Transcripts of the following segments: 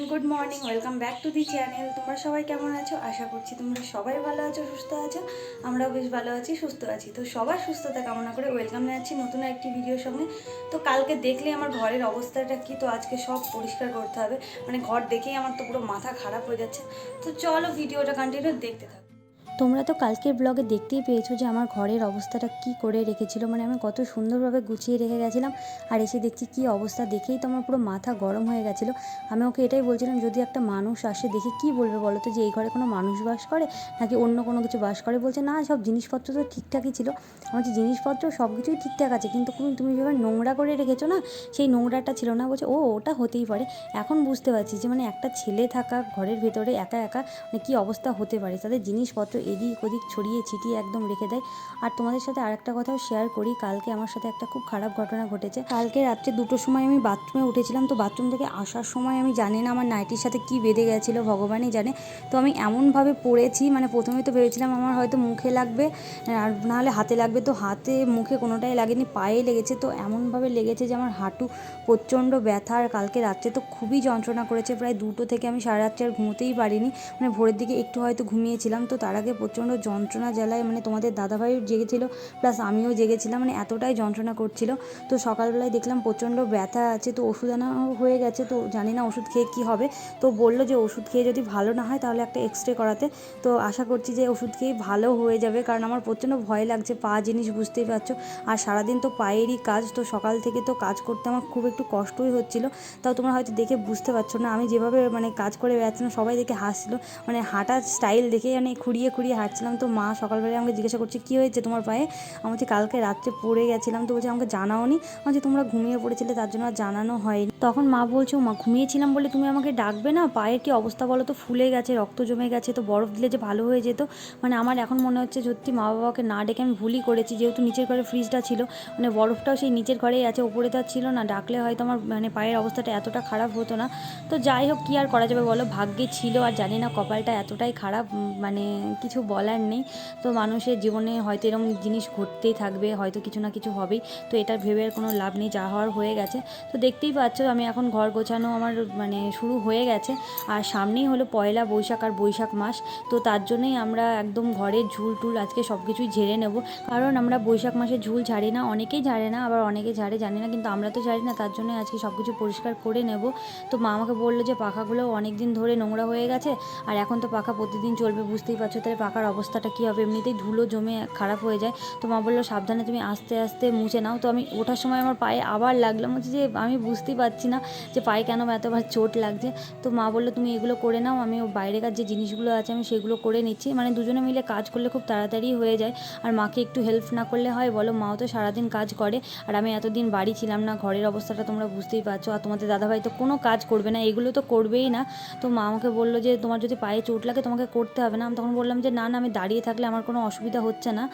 Everyone good morning welcome back to the channel তোমরা সবাই কেমন আছো? আশা করছি তোমরা সবাই ভালো আছো, সুস্থ আছো। আমরাও বেশ ভালো আছি, সুস্থ আছি। তো সবার সুস্থতা কামনা করে ওয়েলকাম জানাচ্ছি নতুন একটি ভিডিওর সঙ্গে তো কালকে দেখলে আমার ঘরের অবস্থাটা কি? তো আজকে সব পরিষ্কার করতে হবে। মানে ঘর দেখেই আমার তো পুরো মাথা খারাপ হয়ে যাচ্ছে। তো চলো ভিডিওটা কন্টিনিউ দেখতে থাকো। তোমরা তো কালকের ব্লগে দেখতেই পেয়েছ যে আমার ঘরের অবস্থাটা কি করে রেখেছিল। মানে আমি কত সুন্দরভাবে গুছিয়ে রেখে গেছিলাম আর এসে দেখছি কি অবস্থা। দেখেই তো আমার পুরো মাথা গরম হয়ে গেছিল। আমি ওকে এটাই বলছিলাম, যদি একটা মানুষ আসে দেখে কি বলবে বলো তো যে এই ঘরে কোনো মানুষ বাস করে নাকি অন্য কোনো কিছু বাস করে? বলছে, না, সব জিনিসপত্র তো ঠিকঠাকই ছিল। আমার যে জিনিসপত্র সব কিছুই ঠিকঠাক আছে। কিন্তু তুমি যেভাবে নোংরা করে রেখেছো না, সেই নোংরাটা ছিল না। বলছে, ও, ওটা হতেই পারে। এখন বুঝতে পারছি যে মানে একটা ছেলে থাকা ঘরের ভেতরে একা একা মানে কী অবস্থা হতে পারে? তাদের জিনিসপত্র এদিক ওদিক ছড়িয়ে ছিটিয়ে একদম রেখে দেয়। আর তোমাদের সাথে আরেকটা কথাও শেয়ার করি, কালকে আমার সাথে একটা খুব খারাপ ঘটনা ঘটেছে। কালকে রাত্রে দুটোর সময় আমি বাথরুমে উঠেছিলাম, তো বাথরুম থেকে আসার সময় আমি জানি না আমার নাইটির সাথে কি বেঁধে গেছিল, ভগবানই জানে। তো আমি এমনভাবে পড়েছি মানে প্রথমে তো ভেবেছিলাম আমার হয়তো মুখে লাগবে, আর নাহলে হাতে লাগবে, তো হাতে মুখে কোনোটাই লাগেনি, পায়ে লেগেছে। তো এমনভাবে লেগেছে যে আমার হাঁটু প্রচণ্ড ব্যথা, আর কালকে রাত্রে তো খুবই যন্ত্রণা করেছে। প্রায় দুটো থেকে আমি সারা রাত্রে আর ঘুমোতেই পারিনি মানে ভোরের দিকে একটু হয়তো ঘুমিয়েছিলাম, তো তার আগে প্রচণ্ড যন্ত্রণা জ্বালায় মানে তোমাদের দাদাভাইও জেগেছিল প্লাস আমিও জেগেছিলাম মানে এতটাই যন্ত্রণা করছিল। তো সকালবেলায় দেখলাম প্রচণ্ড ব্যথা আছে, তো ওষুধ আনা হয়ে গেছে, তো জানি না ওষুধ খেয়ে কী হবে। তো বলল যে ওষুধ খেয়ে যদি ভালো না হয়, তাহলে একটা এক্স রে করাতে। তো আশা করছি যে ওষুধ খেয়ে ভালো হয়ে যাবে, কারণ আমার প্রচণ্ড ভয় লাগছে, পা জিনিস বুঝতেই পারছ। আর সারাদিন তো পায়েরই কাজ, তো সকাল থেকে তো কাজ করতে আমার খুব একটু কষ্টই হচ্ছিল। তাও তোমরা হয়তো দেখে বুঝতে পারছ না, আমি যেভাবে মানে কাজ করে বেড়াচ্ছিলাম, সবাই দেখে হাসছিল মানে হাঁটার স্টাইল দেখে মানে খুঁড়িয়ে খুঁড়িয়ে হাঁটছিলাম। তো মা সকালবেলায় আমাকে জিজ্ঞাসা করছে, কী হয়েছে তোমার পায়ে? আমি বলছি, কালকে রাত্রে পড়ে গেছিলাম। তো বলছে, আমাকে জানাও নি যে তোমরা ঘুমিয়ে পড়েছিলে, তার জন্য আর জানানো হয়নি। তখন মা বলছে মা ঘুমিয়েছিলাম বলে তুমি আমাকে ডাকবে না? পায়ের কি অবস্থা বলো তো? ফুলে গেছে, রক্ত জমে গেছে, তো বরফ দিলে যে ভালো হয়ে যেত? মানে আমার এখন মনে হচ্ছে সত্যি মা বাবাকে না ডেকে আমি ভুলই করেছি, যেহেতু নিচের ঘরে ফ্রিজটা ছিল। মানে বরফটাও সেই নিচের ঘরেই আছে, ওপরে তো আর ছিল না। ডাকলে হয়তো আমার মানে পায়ের অবস্থাটা এতটা খারাপ হতো না। তো যাই হোক, কী আর করা যাবে বলো? ভাগ্যে ছিল, আর জানি না কপালটা এতটাই খারাপ মানে মানে কিছু বলার নেই। তো মানুষের জীবনে হয়তো এরকম জিনিস ঘটতেই থাকবে, হয়তো কিছু না কিছু হবেই। তো এটা ভেবে আর কোনো লাভ নেই, যা হওয়ার হয়ে গেছে। তো দেখতেই পাচ্ছ আমি এখন ঘর গোছানো আমার মানে শুরু হয়ে গেছে। আর সামনেই হলো পয়লা বৈশাখ আর বৈশাখ মাস। তো তার জন্যই আমরা একদম ঘরের ঝুল টুল আজকে সব কিছুই ঝেড়ে নেব। কারণ আমরা বৈশাখ মাসে ঝুল ঝাড়ি না, অনেকেই ঝাড়ে না, আবার অনেকে ঝাড়ে জানি না। কিন্তু আমরা তো ঝাড়ি না, তার জন্য আজকে সব কিছু পরিষ্কার করে নেব। তো মা আমাকে বলল যে পাখাগুলো অনেক দিন ধরে নোংরা হয়ে গেছে। আর এখন তো পাখা প্রতিদিন চলবে, বুঝতেই পারছ। তাহলে পাখার অবস্থাটা কী হবে? এমনিতেই ধুলো জমে খারাপ হয়ে যায়। তো মা বলল, সাবধানে তুমি আস্তে আস্তে মুছে নাও। তো আমি ওঠার সময় আমার পায়ে আবার লাগল। আমি বলছি যে, আমি বুঝতেই পারছি না যে পায়ে কেন এতবার চোট লাগছে। তো মা বলল, তুমি এগুলো করে নাও। আমি বাইরেকার যে জিনিসগুলো আছে, আমি সেগুলো করে নিচ্ছি। মানে দুজনে মিলে কাজ করলে খুব তাড়াতাড়ি হয়ে যায়। আর মাকে একটু হেল্প না করলে হয়, বলো, মাও তো সারাদিন কাজ করে আর আমি এতদিন বাড়ি ছিলাম না, ঘরের অবস্থাটা তোমরা বুঝতেই পারছ। আর তোমাদের দাদাভাই তো কোনো কাজ করবে না, এগুলো তো করবেই না। তো মা আমাকে বলল যে, তোমার যদি পায়ে চোট লাগে তোমাকে করতে হবে না। আমি তখন বললাম যে না না, আমি দাঁড়িয়ে থাকলে আমার কোনো অসুবিধা হচ্ছে না।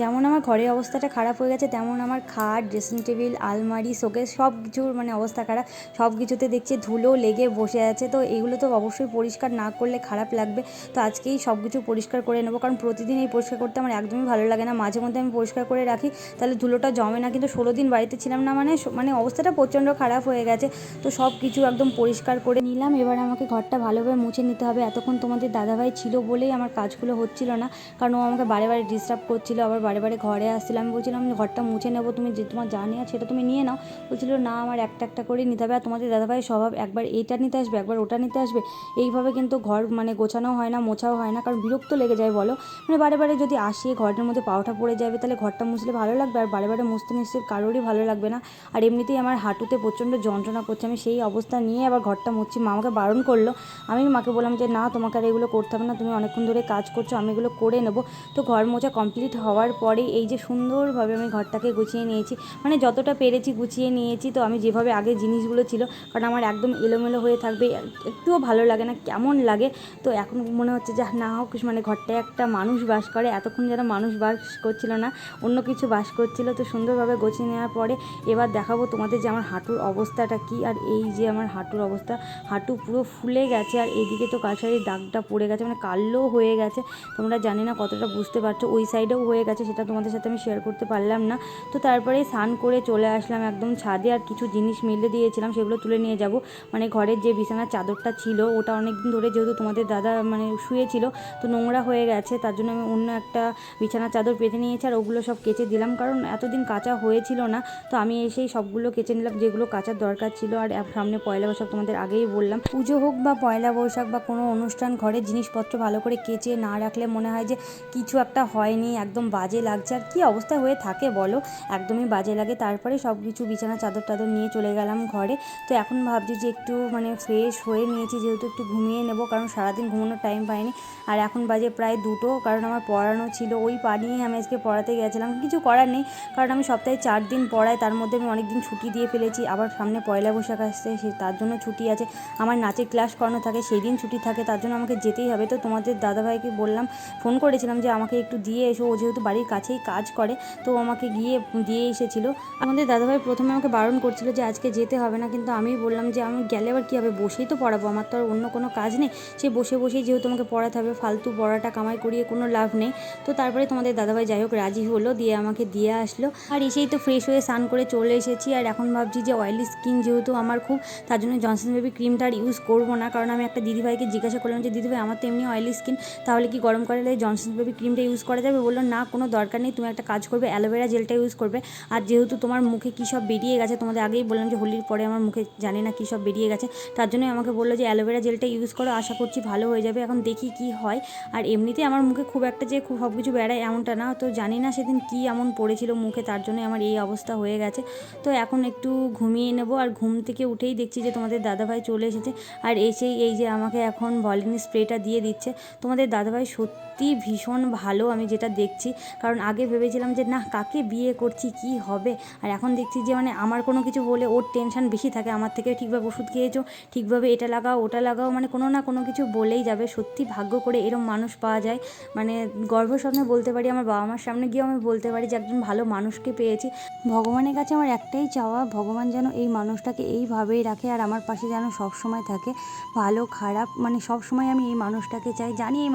যেমন আমার ঘরের অবস্থাটা খারাপ হয়ে গেছে, তেমন আমার খাট ড্রেসিং টেবিল আলমারি, শোকেস সব কিছুর মানে অবস্থা খারাপ। সব কিছুতে দেখছি ধুলো লেগে বসে আছে, তো এগুলো তো অবশ্যই পরিষ্কার না করলে খারাপ লাগবে। তো আজকেই সব কিছু পরিষ্কার করে নেব, কারণ প্রতিদিন এই পরিষ্কার করতে আমার একদমই ভালো লাগে না। মাঝে মধ্যে আমি পরিষ্কার করে রাখি, তাহলে ধুলোটা জমে না, কিন্তু ষোলো দিন বাড়িতে ছিলাম না মানে মানে অবস্থাটা প্রচণ্ড খারাপ হয়ে গেছে। তো সব কিছু একদম পরিষ্কার করে নিলাম, এবার আমাকে ঘরটা ভালোভাবে মুছে নিতে হবে। এতক্ষণ তোমাদের দাদাভাই ছিল বলেই আমার কাজগুলো হচ্ছিল না। কারণ ও আমাকে বারে বারে ডিস্টার্ব করছিল, আবার বারে বারে ঘরে আসছিল। আমি বলছিলাম, ঘরটা মুছে নেব, তুমি যে তোমার যা নেওয়া সেটা তুমি নিয়ে নাও। বলছিল, না, আমার একটা একটা করে নিতে হবে। আর তোমাদের দাদাভাইয়ের স্বভাব, একবার এইটা নিতে আসবে, একবার ওটা নিতে আসবে। এইভাবে কিন্তু ঘর মানে গোছানো হয় না, মোছাও হয় না, কারণ বিরক্ত লেগে যায়, বলো? মানে বারে বারে যদি আসি, ঘরের মধ্যে পাওটা পড়ে যাবে, তাহলে ঘরটা মুছলে ভালো লাগবে, আর বারে বারে মুছতে নিশ্চয়ই কারোরই ভালো লাগবে না। আর এমনিতেই আমার হাঁটুতে প্রচণ্ড যন্ত্রণা করছে, আমি সেই অবস্থা নিয়ে আবার ঘরটা মুছছি। মা আমাকে বারণ করল। আমি মাকে বললাম যে, না, তোমাকে আর এগুলো করতে হবে না, তুমি অনেকক্ষণ ধরে কাজ করছ আমি এগুলো করে নেব। তো ঘর মোছা কমপ্লিট হওয়ার পরে এই যে সুন্দরভাবে আমি ঘরটাকে গুছিয়ে নিয়েছি মানে যতটা পেরেছি গুছিয়ে নিয়েছি, তো আমি যেভাবে আগে জিনিসগুলো ছিল, কারণ আমার একদম এলোমেলো হয়ে থাকবে, একটুও ভালো লাগে না, কেমন লাগে? তো এখন মনে হচ্ছে যে না হোক মানে ঘরটায় একটা মানুষ বাস করে, এতক্ষণ যেন মানুষ বাস করছিল না, অন্য কিছু বাস করছিল, তো সুন্দরভাবে গুছিয়ে নেওয়ার পরে এবার দেখাবো তোমাদের যে আমার হাঁটুর অবস্থাটা কি, আর এই যে আমার হাঁটুর অবস্থা, হাঁটু পুরো ফুলে গেছে, আর এদিকে তো কাছারি দাগটা পড়ে গেছে মানে কালো হয়ে গেছে তোমরা জানি না কতটা বুঝতে পারছ, ওই সাইডেও হয়ে গেছে, সেটা তোমাদের সাথে আমি শেয়ার করতে পারলাম না। তো তারপরে স্নান করে চলে আসলাম একদম ছাদে, আর কিছু জিনিস মেলে দিয়েছিলাম, সেগুলো তুলে নিয়ে যাব। মানে ঘরের যে বিছানার চাদরটা ছিল, ওটা অনেক দিন ধরে যেহেতু তোমাদের দাদা মানে শুয়েছিল, তো নোংরা হয়ে গেছে, তার জন্য আমি অন্য একটা বিছানার চাদর পেতে নিয়েছি, আর ওগুলো সব কেচে দিলাম, কারণ এতদিন কাঁচা হয়েছিল না। তো আমি এসেই সবগুলো কেচে নিলাম, যেগুলো কাচার দরকার ছিল, আর সামনে পয়লা বৈশাখ তোমাদের আগেই বললাম। পুজো হোক বা পয়লা বৈশাখ বা কোনো অনুষ্ঠান, ঘরের জিনিসপত্র ভালো করে কেচে, না রাখলে মনে হয় যে কিছু একটা হয়নি, একদম বাজে লাগছে। আর কী অবস্থা হয়ে থাকে বলো? একদমই বাজে লাগে। তারপরে সব কিছু বিছানা, চাদর টাদর নিয়ে চলে গেলাম ঘরে। তো এখন ভাবছি যে একটু মানে ফ্রেশ হয়ে নিয়েছি, যেহেতু একটু ঘুমিয়ে নেব, কারণ সারাদিন ঘুমানোর টাইম পাইনি। আর এখন বাজে প্রায় দুটো, কারণ আমার পড়ানো ছিল। ওই পানিয়ে আমি আজকে পড়াতে গেছিলাম। কিছু করার নেই, কারণ আমি সপ্তাহে চার দিন পড়াই, তার মধ্যে আমি অনেক দিন ছুটি দিয়ে ফেলেছি। আবার সামনে পয়লা বৈশাখ আসছে, সে তার জন্য ছুটি আছে। আমার নাচের ক্লাস করানো থাকে সেই দিন ছুটি থাকে, তার জন্য আমাকে যেতেই হবে। তো তোমাদের দাদাভাইকে বললাম, ফোন করেছিলাম যে আমাকে একটু দিয়ে এসো, ও যেহেতু বাড়ির কাছেই কাজ করে, তো আমাকে গিয়ে দিয়ে এসেছিল। আমাদের দাদাভাই প্রথমে আমাকে বারণ করছিল যে আজকে যেতে হবে না, কিন্তু আমি বললাম যে আমি গেলে আবার কী হবে, বসেই তো পড়াবো, আমার তো আর অন্য কোনো কাজ নেই। সে বসে বসেই যেহেতু আমাকে পড়াতে হবে, ফালতু পড়াটা কামাই করিয়ে কোনো লাভ নেই। তো তারপরে তোমাদের দাদাভাই যাই হোক রাজি হলো, দিয়ে আমাকে দিয়ে আসলো। আর এসেই তো ফ্রেশ হয়ে স্নান করে চলে এসেছি, আর এখন ভাবছি যে অয়েলি স্কিন যেহেতু আমার খুব, তার জন্য জনসন বেবি ক্রিমটা আর ইউজ করব না। কারণ আমি একটা দিদিভাইকে জিজ্ঞাসা করলাম যে, দিদিভাই, আমার তো এমনি অয়েলি স্কিন তাহলে কি গরম করলে জনসন বেবি ক্রিমটা ইউজ করা যাবে। বলল, না, কোনো দরকার নেই, তুমি একটা কাজ করবে, অ্যালোভেরা জেলটা ইউজ করবে। আর যেহেতু তোমার মুখে কী সব বেরিয়ে গেছে, তোমাদের আগেই বললাম যে হোলির পরে আমার মুখে জানি না কী সব বেরিয়ে গেছে। তার জন্যই আমাকে বলল যে, অ্যালোভেরা জেলটা ইউজ করো, আশা করছি ভালো হয়ে যাবে। এখন দেখি কি হয়। আর এমনিতেই আমার মুখে খুব একটা যে খুব সব কিছু বেড়ায় এমনটা না, তো জানি না সেদিন কি এমন পড়েছিল মুখে, তার জন্য আমার এই অবস্থা হয়ে গেছে। তো এখন একটু ঘুমিয়ে নেব, আর ঘুম থেকে উঠেই দেখছি যে তোমাদের দাদাভাই চলে এসেছে। আর এসেই এই যে আমাকে এখন ভলিনি স্প্রেটা দিয়ে দিচ্ছে। তোমাদের দাদাভাই সত্যি ভীষণ ভালো আমি যেটা দেখছি। কারণ আগে ভেবেছিলাম যে না কাকে বিয়ে করছি, কি হবে? আর এখন দেখছি যে মানে আমার কোনো কিছু বলে ওর টেনশন বেশি থাকে। আমার থেকে ঠিকভাবে ওষুধ খেয়েছো, ঠিকভাবে এটা লাগাও, ওটা লাগাও মানে কোনো না কোনো কিছু বলেই যাবে। সত্যি ভাগ্য করে এরম মানুষ পাওয়া যায়। মানে গর্ভস্বপ্নে বলতে পারি, আমার বাবা মার সামনে গিয়েও আমি বলতে পারি যে, একজন ভালো মানুষকে পেয়েছি। ভগবানের কাছে আমার একটাই চাওয়া, ভগবান যেন এই মানুষটাকে এইভাবেই রাখে আর আমার পাশে যেন সব সময় থাকে। ভালো, খারাপ মানে সব সময় আমি এই মানুষটাকে চাই। জানি এই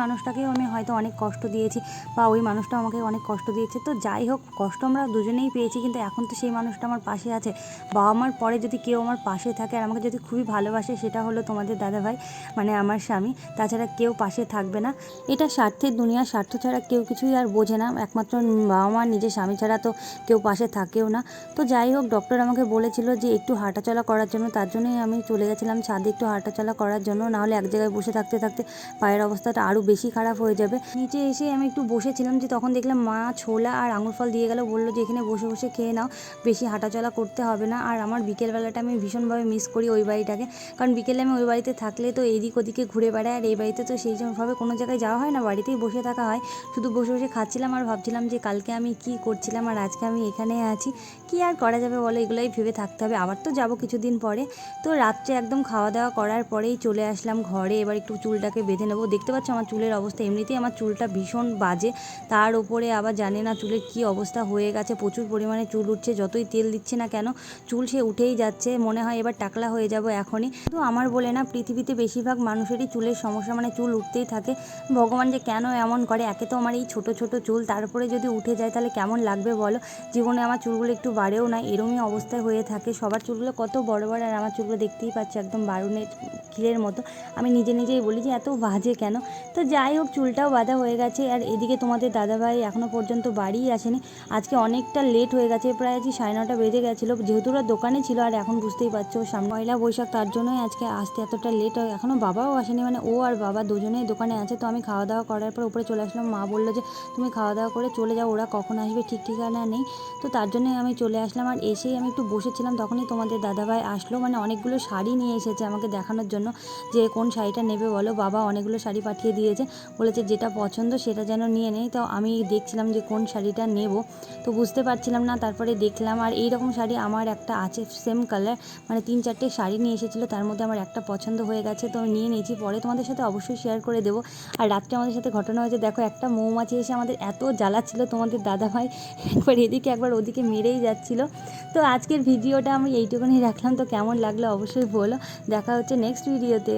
মানুষটাকেও আমি হয়তো অনেক কষ্ট দিয়েছি বা ওই মানুষটা আমাকে অনেক কষ্ট দিয়েছে। তো যাই হোক, কষ্ট আমরা দুজনেই পেয়েছি কিন্তু এখন তো সেই মানুষটা আমার পাশে আছে। বাবা মার পরে যদি কেউ আমার পাশে থাকে আর আমাকে যদি খুবই ভালোবাসে সেটা হলো তোমাদের দাদাভাই মানে আমার স্বামী। তাছাড়া কেউ পাশে থাকবে না। এটা স্বার্থের দুনিয়া স্বার্থ ছাড়া কেউ কিছুই আর বোঝে না। একমাত্র বাবা মা, নিজের স্বামী ছাড়া তো কেউ পাশে থাকেও না। তো যাই হোক ডক্টর আমাকে বলেছিল যে একটু হাঁটাচলা করার জন্য, তার জন্যই আমি চলে গেছিলাম ছাদে একটু হাঁটাচলা করার জন্য। নাহলে এক জায়গায় বসে থাকতে থাকতে পায়ের অবস্থাটা আরও বেশি খারাপ হয়ে যাবে। নিচে এসে আমি একটু বসেছিলাম যে তখন দেখলাম মা ছোলা আর আঙুর ফল দিয়ে গেল। বলল যে এখানে বসে বসে খেয়ে নাও, বেশি হাঁটাচলা করতে হবে না। আর আমার বিকেলবেলাটা আমি ভীষণভাবে মিস করি ওই বাড়িটাকে। কারণ বিকেলে আমি ওই বাড়িতে থাকলে তো এদিক ওদিকে ঘুরে বেড়াই আর এই বাড়িতে তো সেই জন্যভাবে কোনো জায়গায় যাওয়া হয় না, বাড়িতেই বসে থাকা হয়। শুধু বসে বসে খাচ্ছিলাম আর ভাবছিলাম যে কালকে আমি কি করছিলাম আর আজকে আমি এখানে আছি। কি আর করা যাবে বলো? এগুলোই ভেবে থাকতে হবে। আবার তো যাব কিছুদিন পরে। তো রাত্রে একদম খাওয়া দাওয়া করার পরেই চলে আসলাম ঘরে। এবার একটু চুলটাকে বেঁধে নেব। দেখতে পাচ্ছ আমার চুলের অবস্থা। এমনিতেই আমার চুলটা ভীষণ বাজে। তার উপরে আবার জানে না চুলের কি অবস্থা হয়ে গেছে। প্রচুর পরিমাণে চুল উঠছে। যতই তেল দিচ্ছে না কেন, চুল সে উঠেই যাচ্ছে। মনে হয় এবার টাকলা হয়ে যাব এখনই। তো আমার বলে না, পৃথিবীতে বেশিরভাগ মানুষেরই চুলের সমস্যা মানে চুল উঠতেই থাকে। ভগবান যে কেন এমন করে? একে তো আমার এই ছোট ছোট চুল। তারপরে যদি উঠে যায়, তাহলে কেমন লাগবে বলো? জীবনে আমার চুলগুলো একটু বাড়েও না, এরমই অবস্থায় হয়ে থাকে। সবার চুলগুলো কত বড় বড় আর আমার চুলগুলো দেখতেই পাচ্ছি, একদম বারুনের খিলের মতো। আমি নিজে নিজেই বলি যে, এত বাজে কেন? তো যাই হোক, চুলটাও বাঁধা হয়ে গেছে। আর এদিকে তোমাদের দাদাভাই এখনও পর্যন্ত বাড়িই আসেনি। আজকে অনেকটা লেট হয়ে গেছে, প্রায় আজকে সাড়ে নটা বেজে গেছিল। যেহেতু ওরা দোকানে ছিল, আর এখন বুঝতেই পারছ, সামনে পয়লা বৈশাখ, তার জন্যই আজকে আসতে এতটা লেট হয়। এখনও বাবাও আসেনি মানে ও আর বাবা দুজনেই দোকানে আছে। তো আমি খাওয়া দাওয়া করার পর উপরে চলে আসলাম। মা বলল যে, তুমি খাওয়া দাওয়া করে চলে যাও, ওরা কখন আসবে, ঠিক ঠিকানা নেই। তো তার জন্যই আমি চলে আসলাম আর এসেই আমি একটু বসেছিলাম, তখনই তোমাদের দাদাভাই আসলো মানে অনেকগুলো শাড়ি নিয়ে এসেছে আমাকে দেখানোর জন্য, যে কোন শাড়িটা নেবে বলো, বাবা অনেকগুলো শাড়ি পাঠিয়ে দিয়েছে, বলেছে যেটা পছন্দ সেটা যেন নিয়ে নেই, তো আমি দেখছিলাম যে কোন শাড়িটা নেব, তো বুঝতে পারছিলাম না, তারপরে দেখলাম আর এই রকম শাড়ি আমার একটা আছে সেম কালার মানে তিন চারটে শাড়ি নিয়ে এসেছিল, তার মধ্যে আমার একটা পছন্দ হয়ে গেছে, তো আমি নিয়ে নিয়েছি, পরে তোমাদের সাথে অবশ্যই শেয়ার করে দেবো, আর রাত্রে আমাদের সাথে ঘটনা হয়েছে, দেখো একটা মৌমাছি এসে আমাদের এত জ্বালাচ্ছিল তোমাদের দাদাভাই, একবার এদিকে একবার ওদিকে মেরেই যাচ্ছিল। তো আজকের ভিডিওটা আমি এইটুকুনি রাখলাম। তো কেমন লাগল অবশ্যই বলো। দেখা হচ্ছে নেক্সট ভিডিওতে